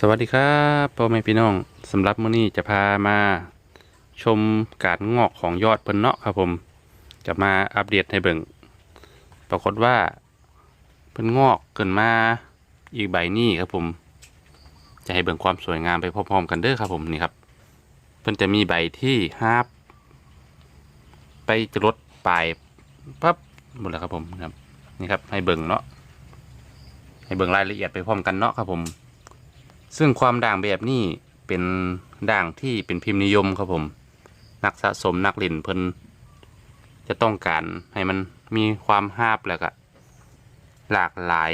สวัสดีครับพ่อแม่พี่น้องสำหรับมื้อนี้จะพามาชมการงอกของยอดเพิ่นเนาะครับผม จะมาอัปเดตให้เบิ่งปรากฏว่าเพิ่นงอกเกินมาอีกใบนี้ครับผม จะให้เบิ่งความสวยงามไปพร้อมๆกันเด้อครับผมนี่ครับ เพิ่นจะมีใบที่ฮาบไปจะลดปลายปั๊บหมดแล้วครับผมครับนี่ครับให้เบิ่งเนาะให้เบิ่งรายละเอียดไปพร้อมกันเนาะครับผม ซึ่งความด่างแบบนี้เป็นด่างที่เป็นพิมพ์นิยมครับผม นักสะสมนักเล่นเพิ่นจะต้องการให้มันมีความฮาบแล้วก็หลากหลาย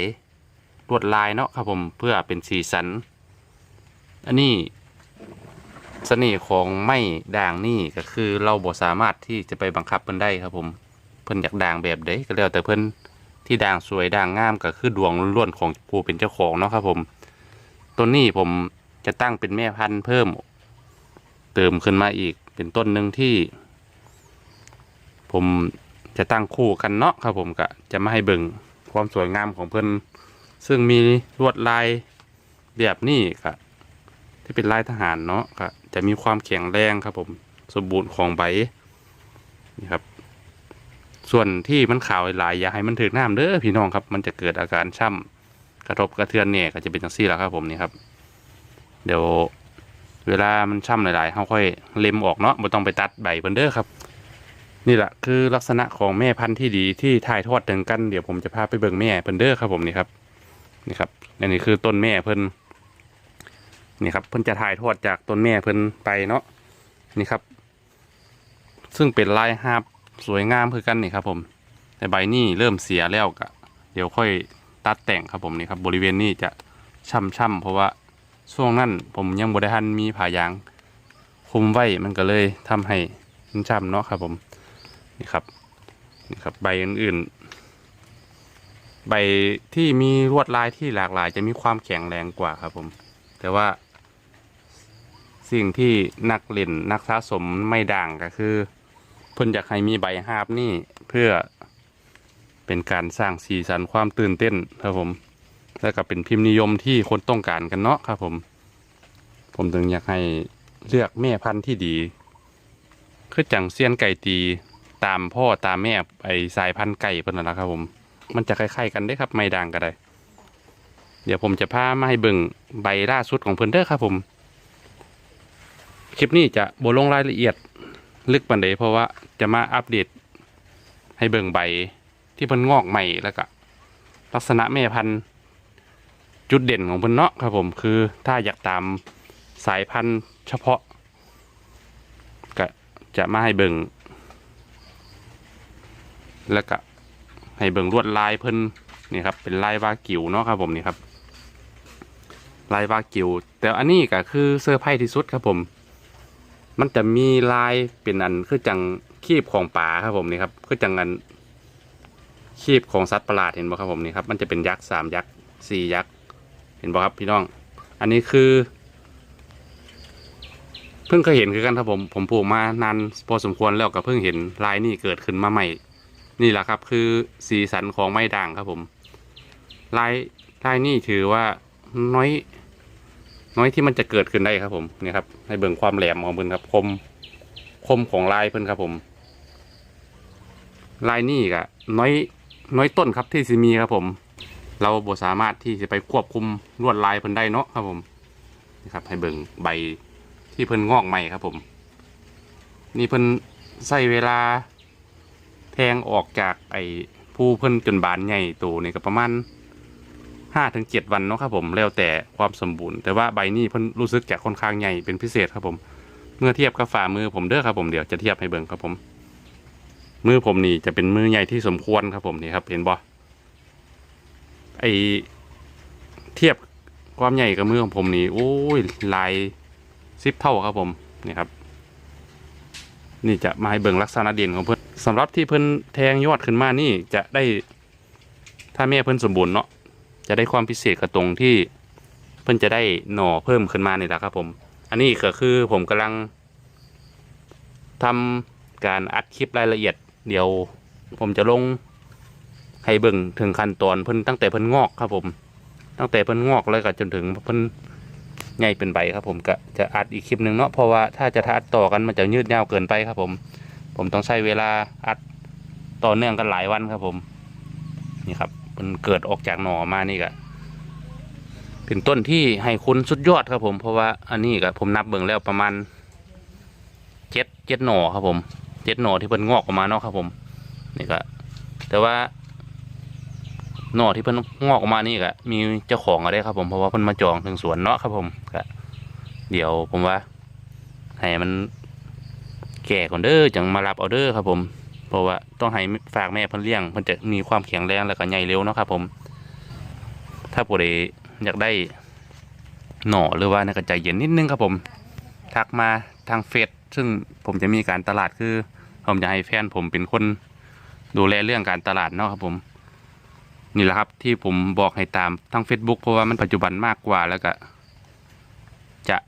ลวดลายเนาะครับผมเพื่อเป็นสีสัน อันนี้เสน่ห์ของไม้ด่างนี่ก็คือเราบ่สามารถที่จะไปบังคับเพิ่นได้ครับผม เพิ่นอยากด่างแบบใดก็แล้วแต่เพิ่นที่ด่างสวยด่างงามก็คือดวงล้วนของผู้เป็นเจ้าของเนาะครับผม ต้นนี้ผมจะตั้งเป็นแม่พันธุ์เพิ่ม เติมขึ้นมาอีกเป็นต้นหนึ่งที่ ผมจะตั้งคู่กันเนาะครับผมก็จะมาให้เบิ่งความสวยงามของเพิ่นซึ่งมีลวดลายแบบนี้ก็ที่เป็นลายทหารเนาะก็จะมีความแข็งแรงครับ ผมสมบูรณ์ของใบนี่ครับ ส่วนที่มันขาวหลายอย่าให้มันถึกน้ำเด้อพี่น้องครับ มันจะเกิดอาการช่ำ กระทบกระเทือนเนี่ยก็จะเป็นจังซี่แล้วครับผมนี่ครับ เดี๋ยวเวลามันช่ำหลายๆเขาค่อยเล็มออกเนาะไม่ต้องไปตัดใบเพิ่นเด้อครับ นี่แหละคือลักษณะของแม่พันธุ์ที่ดีที่ถ่ายทอดถึงกันเดี๋ยวผมจะพาไปเบิ่งแม่เพิ่นเด้อครับผมนี่ครับนี่ครับอันนี้คือต้นแม่เพิ่นนี่ครับเพิ่นจะถ่ายทอดจากต้นแม่เพิ่นไปเนาะนี่ครับ ซึ่งเป็นลายฮาบสวยงามคือกันนี่ครับผม แต่ใบนี่เริ่มเสียแล้วกะเดี๋ยวค่อย ตัดแต่งครับผมนี่ครับบริเวณนี้จะช่ำๆเพราะว่าช่วงนั้นผมยังบริทันมีผายางคุมไว้มันก็เลยทำให้มันช่ำเนาะครับผมนี่ครับนี่ครับใบอื่นๆ ใบที่มีลวดลายที่หลากหลาย จะมีความแข็งแรงกว่าครับผม แต่ว่า สิ่งที่นักเล่นนักสะสมไม่ด่างก็คือเพิ่นอยากให้มีใบหาบนี่เพื่อ เป็นการสร้างสีสันความตื่นเต้นครับผม แล้วก็เป็นพิมพ์นิยมที่คนต้องการกันเนาะครับผม ผมถึงอยากให้เลือกแม่พันธุ์ที่ดี คือจังเซียนไก่ตีตามพ่อตามแม่ไอสายพันธุ์ไก่เพิ่นนั่นแหละครับผม มันจะคล้ายๆกันได้ครับไม่ดังก็ได้ เดี๋ยวผมจะพามาให้เบิ่งใบล่าสุดของเพิ่นเด้อครับผม คลิปนี้จะบลงรายละเอียดลึกปันใดเพราะว่าจะมาอัปเดตให้เบิ่งใบ ที่เพิ่นงอกใหม่แล้วก็ลักษณะแม่พันธุ์จุดเด่นของเพิ่นเนาะครับผมคือถ้าอยากตามสายพันธุ์เฉพาะ ก็จะมาให้เบิ่งแล้วก็ให้เบิ่งลวดลายเพิ่นนี่ครับเป็นลายวากิวเนาะครับผมนี่ครับลายวากิว แต่อันนี้ก็คือเสื้อร์ไพ่ที่สุดครับผม มันจะมีลายเป็นอันคือจังคีบของป่าครับผมนี่ครับคือจังอัน คีบของสัตว์ประหลาดเห็นบ่ครับผมนี่ครับมันจะเป็นยักษ์สามยักษ์สี่ยักษ์เห็นบ่ครับพี่น้อง อันนี้คือ เพิ่งเคยเห็นคือกันครับผมผมปลูกมานานพอสมควรแล้วก็เพิ่งเห็นลายนี่เกิดขึ้นมาใหม่ นี่แหละครับ คือสีสันของไม้ด่างครับผมลายลายนี่ถือว่าน้อย น้อยที่มันจะเกิดขึ้นได้ครับผมนี่ครับให้เบิ่งความแหลมของเพิ่นครับคมคมของลายเพิ่นครับผมลายนี่กะน้อย น้อยต้นครับที่สิมีครับผม เราบ่สามารถที่จะไปควบคุมลวดลายเพิ่นได้เนาะครับผมนี่ครับให้เบิ่งใบที่เพิ่นงอกใหม่ครับผม นี่เพิ่นใส่เวลาแทงออกจากไอ้ผู้เพิ่นจนบานใหญ่โตนี่ก็ประมาณห้าถึงเจ็ดวันเนาะครับผมแล้วแต่ความสมบูรณ์แต่ว่าใบนี้เพิ่นรู้สึกจะค่อนข้างใหญ่เป็นพิเศษครับผม เมื่อเทียบกับฝ่ามือผมเด้อครับผมเดี๋ยวจะเทียบให้เบิ่งครับผม มือผมนี่จะเป็นมือใหญ่ที่สมควรครับผมนี่ครับ เห็นบ่ไอเทียบความใหญ่กับมือของผมนี่โอ้ยลายสิบเท่าครับผมนี่ครับ นี่จะมาให้เบิ่งลักษณะเด่นของเพิ่นสำหรับที่เพิ่นแทงยอดขึ้นมานี่จะได้ถ้าแม่เพิ่นสมบูรณ์เนาะจะได้ความพิเศษกับตรงที่เพิ่นจะได้หน่อเพิ่มขึ้นมานี่แหละครับผม อันนี้ก็คือผมกำลังทำการอัดคลิปรายละเอียด เดี๋ยวผมจะลงให้เบิ่งถึงขั้นตอนเพิ่นตั้งแต่เพิ่นงอกครับผม ตั้งแต่เพิ่นงอกเลยก็จนถึงเพิ่นใหญ่เป็นใบครับ ผมก็จะอัดอีกคลิปหนึ่งเนาะเพราะว่าถ้าจะทัดต่อกันมันจะยืดยาวเกินไปครับผม ผมต้องใช้เวลาอัดต่อเนื่องกันหลายวันครับผม นี่ครับมันเกิดออกจากหน่อมานี่ก็เป็นต้นที่ให้คุณสุดยอดครับผม เพราะว่าอันนี้ก็ผมนับเบิ่งแล้วประมาณเจ็ดเจ็ดหน่อครับผม เจ็ดหน่อที่เพิ่นงอกออกมาเนาะครับผมนี่ก็แต่ว่าหน่อที่เพิ่นงอกออกมานี่ก็มีเจ้าของอะไรครับผมเพราะว่าเพิ่นมาจองถึงสวนเนาะครับผมก็เดี๋ยวผมว่าให้มันแก่ก่อนเด้อจังมารับเอาเด้อครับผม เพราะว่าต้องให้ฝากแม่เพิ่นเลี้ยงเพิ่นจะมีความแข็งแรงแล้วก็ใหญ่เร็วเนาะครับผม ถ้าผู้ใดอยากได้หน่อหรือว่าในกระใจเย็นนิดนึงครับผม ทักมาทางเฟซซึ่งผมจะมีการตลาดคือ ผมจะให้แฟนผมเป็นคนดูแลเรื่องการตลาดเนาะครับผมนี่แหละครับที่ผมบอกให้ตามทาง Facebook เพราะว่ามันปัจจุบันมากกว่าแล้วก็ จะ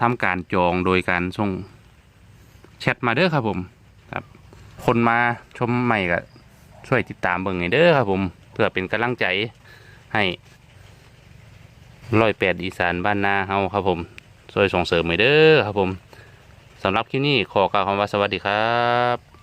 ทำการจองโดยการส่งแชทมาเด้อครับผมครับ คนมาชมใหม่ก็ช่วยติดตามเบิ่งให้เด้อครับผมเพื่อเป็นกำลังใจให้ร้อยแปดอีสานบ้านนาเฮาครับผม ช่วยส่งเสริมให้เด้อครับผมสำหรับคลิปนี้ขอกล่าวคำว่าสวัสดีครับ